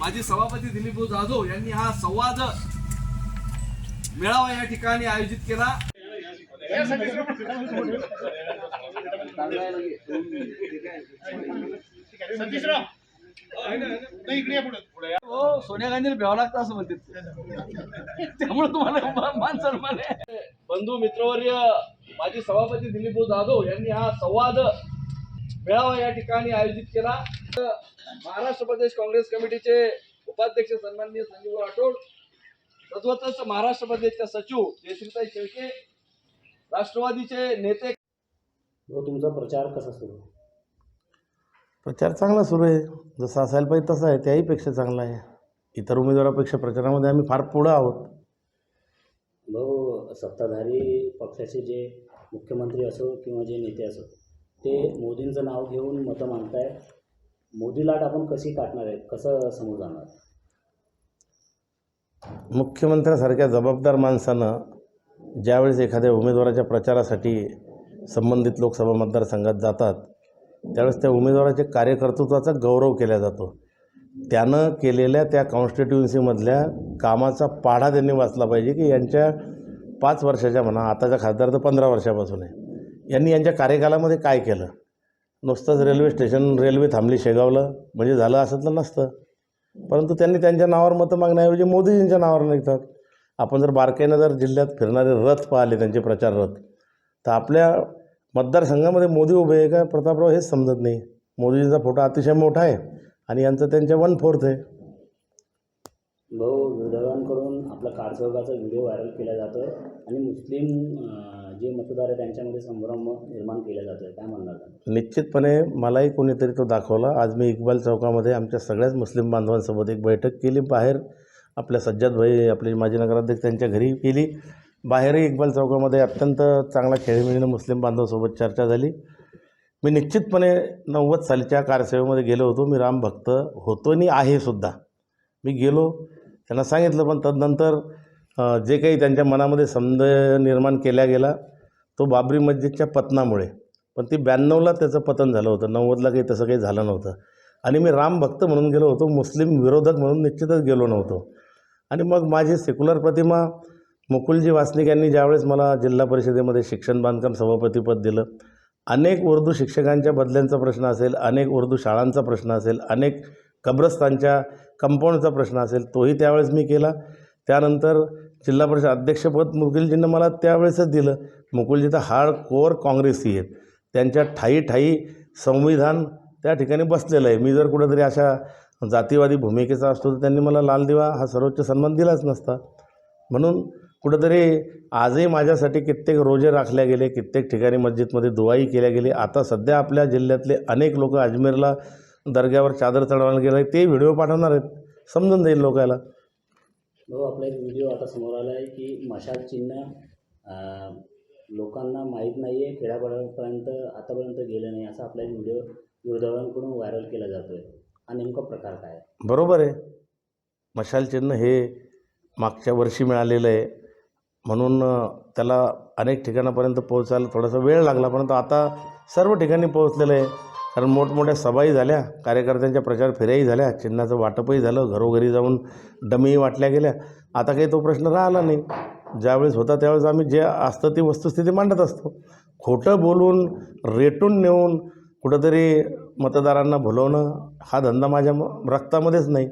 माजी सभापती दिलीप भाऊ जाधव यांनी हा संवाद मेळावा या ठिकाणी आयोजित केला. हो सोनिया गांधीला भ्यावं लागतं असं म्हणते त्यामुळे तुम्हाला मान सन्मान बंधू मित्रवर्य माजी सभापती दिलीप भाऊ जाधव यांनी हा संवाद मेळावा या ठिकाणी आयोजित केला. महाराष्ट्र प्रदेश काँग्रेस कमिटीचे उपाध्यक्ष सन्माननीय संजीव राठोड तद्वतच महाराष्ट्र प्रदेशचे सचिव जयश्रीताई शेळके राष्ट्रवादीचे नेते व तुमचा प्रचार कसा सुरू? प्रचार चांगला सुरू आहे. जसं असायला पाहिजे तसं आहे. त्याहीपेक्षा चांगला आहे. इतर उमेदवारापेक्षा प्रचारामध्ये आम्ही फार पुढं आहोत. भाऊ सत्ताधारी पक्षाचे जे मुख्यमंत्री असो किंवा जे नेते असो ते मोदींचं नाव घेऊन मतं मागताय मोदी लाट आपण कशी काटणार आहे कसं समोर जाणार? मुख्यमंत्र्यासारख्या जबाबदार माणसानं ज्यावेळेस एखाद्या उमेदवाराच्या प्रचारासाठी संबंधित लोकसभा मतदारसंघात जातात त्यावेळेस त्या उमेदवाराच्या कार्यकर्तृत्वाचा गौरव केला जातो. त्यानं केलेल्या त्या कॉन्स्टिट्युन्सीमधल्या कामाचा पाढा त्यांनी वाचला पाहिजे की यांच्या पाच वर्षाच्या म्हणा आताच्या खासदार तर पंधरा वर्षापासून आहे. यांनी यांच्या कार्यकालामध्ये काय केलं? नुसतंच रेल्वे स्टेशन रेल्वे थांबली शेगावलं. म्हणजे झालं असतलं नसतं. परंतु त्यांनी त्यांच्या नावावर मतं मागण्याऐवजी मोदीजींच्या नावावर निघतात. आपण जर बारकाईनं जर जिल्ह्यात फिरणारे रथ पाहिले त्यांचे प्रचार रथ तर आपल्या मतदारसंघामध्ये मोदी उभे आहे का? प्रतापराव हेच समजत नाही. मोदीजींचा फोटो अतिशय मोठा आहे आणि यांचं त्यांच्या वन फोर्थ आहे. भाऊ विरोधकांकडून आपला कारसेवकाचा व्हिडिओ व्हायरल केला जातो आहे आणि मुस्लिम जे मतदार आहे त्यांच्यामध्ये संभ्रम निर्माण केला जातो आहे काय म्हणणार निश्चितपणे मलाही कोणीतरी तो दाखवला. आज मी इक्बाल चौकामध्ये आमच्या सगळ्याच मुस्लिम बांधवांसोबत एक बैठक केली. बाहेर आपल्या सज्जाद भाई आपले माजी नगराध्यक्ष त्यांच्या घरी केली बाहेरही इक्बाल चौकामध्ये अत्यंत चांगला खेळीमेळीनं मुस्लिम बांधवासोबत चर्चा झाली. मी निश्चितपणे नव्वद सालीच्या कारसेवेमध्ये गेलो होतो. मी रामभक्त होतो आणि आहे सुद्धा. मी गेलो त्यांना सांगितलं पण तदनंतर जे काही त्यांच्या मनामध्ये संदेह निर्माण केला गेला तो बाबरी मस्जिदच्या पतनामुळे. पण ती ब्याण्णवला त्याचं पतन झालं होतं. नव्वदला काही तसं काही झालं नव्हतं. आणि मी राम भक्त म्हणून गेलो होतो मुस्लिम विरोधक म्हणून निश्चितच गेलो नव्हतो. आणि मग माझी सेक्युलर प्रतिमा मुकुलजी वासनिक यांनी ज्यावेळेस मला जिल्हा परिषदेमध्ये शिक्षण बांधकाम सभापतीपद दिलं अनेक उर्दू शिक्षकांच्या बदल्यांचा प्रश्न असेल अनेक उर्दू शाळांचा प्रश्न असेल अनेक कब्रस्तानच्या कंपाऊंडचा प्रश्न असेल तोही त्यावेळेस मी केला. त्यानंतर जिल्हा परिषद अध्यक्षपद मुकुलजींना मला त्यावेळेसच दिलं. मुकुलजी तर हार्ड कोअर काँग्रेसी आहेत. त्यांच्या ठायी ठायी संविधान त्या ठिकाणी बसलेलं आहे. मी जर कुठंतरी अशा जातीवादी भूमिकेचा असतो तर त्यांनी मला लाल दिवा हा सर्वोच्च सन्मान दिलाच नसता. म्हणून कुठंतरी आजही माझ्यासाठी कित्येक रोजे राखल्या गेले कित्येक ठिकाणी मस्जिदमध्ये दुवाई केल्या गेली. आता सध्या आपल्या जिल्ह्यातले अनेक लोक अजमेरला दर्ग्यावर चादर चढवायला गेले ते व्हिडिओ पाठवणार आहेत. समजून जाईल लोकायला. भाऊ आपला एक व्हिडिओ आता समोर आला आहे की मशाल चिन्ह लोकांना माहीत नाही आहे खेड्यापाड्यापर्यंत आतापर्यंत गेलं नाही असा आपला एक व्हिडिओ विरोधकांकडून व्हायरल केला जातो आहे हा नेमका प्रकार काय? बरोबर आहे. मशाल चिन्ह हे मागच्या वर्षी मिळालेलं आहे. म्हणून त्याला अनेक ठिकाणापर्यंत पोहोचायला थोडासा वेळ लागला परंतु आता सर्व ठिकाणी पोहोचलेलं आहे. कारण मोठमोठ्या सभाही झाल्या कार्यकर्त्यांच्या प्रचार फेऱ्याही झाल्या चिन्हाचं वाटपही झालं घरोघरी जाऊन डमीही वाटल्या गेल्या. आता काही तो प्रश्न राहिला नाही. ज्यावेळेस होता त्यावेळेस आम्ही जे असतं ती वस्तुस्थिती मांडत असतो. खोटं बोलून रेटून नेऊन कुठंतरी मतदारांना भुलवणं हा धंदा माझ्या रक्तामध्येच नाही.